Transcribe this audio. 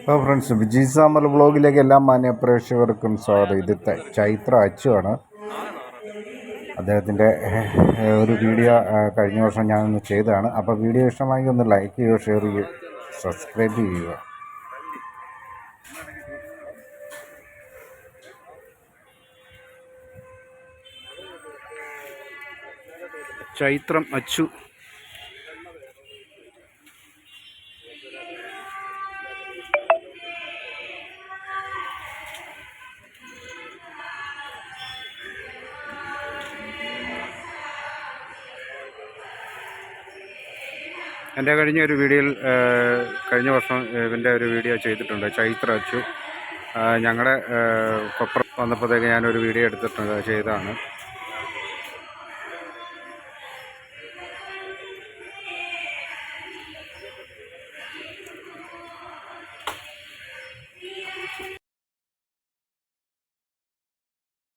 അപ്പോൾ friends Vijay Samuel വ്ളോഗിലേക്ക് എല്ലാ മാന്യ പ്രേക്ഷകർക്കും സ്വാഗതം. ഇത് ചൈത്ര അച്ചുവാണ് അദ്ദേഹത്തിന്റെ ഒരു വീഡിയോ കഴിഞ്ഞ വർഷം ഞാനൊന്ന് ചെയ്തതാണ്. അപ്പോൾ വീഡിയോ ഇഷ്ടമായെങ്കിൽ ഒന്ന് ലൈക്ക് ചെയ്യുക ഷെയർ ചെയ്യുക സബ്സ്ക്രൈബ് ചെയ്യുക. ചൈത്രം അച്ചു. എന്റെ കഴിഞ്ഞ ഒരു വീഡിയോയിൽ കഴിഞ്ഞ വർഷം ഇവന്റെ ഒരു വീഡിയോ ചെയ്തിട്ടുണ്ട്. ചൈത്ര അച്ചു. ഞങ്ങളുടെ കൊപ്ര വന്നപ്പോഴത്തേക്ക് ഞാനൊരു വീഡിയോ എടുത്തിട്ടുണ്ട്. ചെയ്തതാണ്.